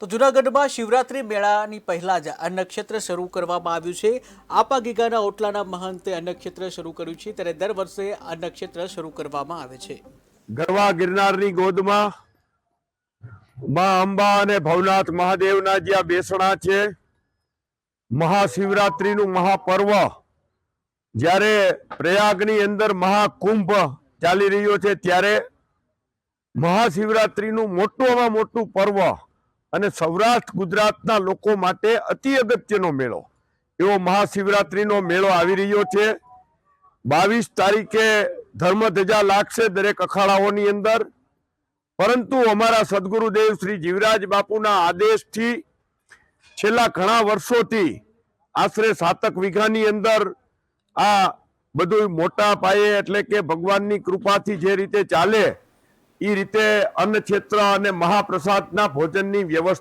તો જૂનાગઢમાં શિવરાત્રી મેળાની પહેલા જ આ નક્ષત્ર શરૂ કરવામાં આવ્યું છે. આપા ગીગાના ઓટલાના મહંતે આ નક્ષત્ર શરૂ કર્યું છે ત્યારે દર વર્ષે આ નક્ષત્ર શરૂ કરવામાં આવે છે. ગરવા ગિરનારની ગોદમાં મા અંબા અને ભવનાથ મહાદેવના જ્યાં બેસણા છે, મહાશિવરાત્રીનું મહાપર્વ, જ્યારે પ્રયાગની અંદર મહાકુંભ ચાલી રહ્યો છે, ત્યારે મહાશિવરાત્રીનું મોટું મોટું પર્વ અને સૌરાષ્ટ્ર ગુજરાતના લોકો માટે અતિ અગત્યનો મેળો. એવો મહાશિવરાત્રિનો મેળો આવી રહ્યો છે. બાવીસ તારીખે ધર્મધજા લાગશે દરેક અખાડાઓની અંદર. પરંતુ અમારા સદગુરુદેવ શ્રી જીવરાજ બાપુના આદેશથી છેલ્લા ઘણા વર્ષોથી આશરે સાતક વીઘાની અંદર આ બધું મોટા પાયે એટલે કે ભગવાનની કૃપાથી જે રીતે ચાલે એ રીતે અન્ન ક્ષેત્ર અને મહાપ્રસાદના ભોજનની વ્યવસ્થા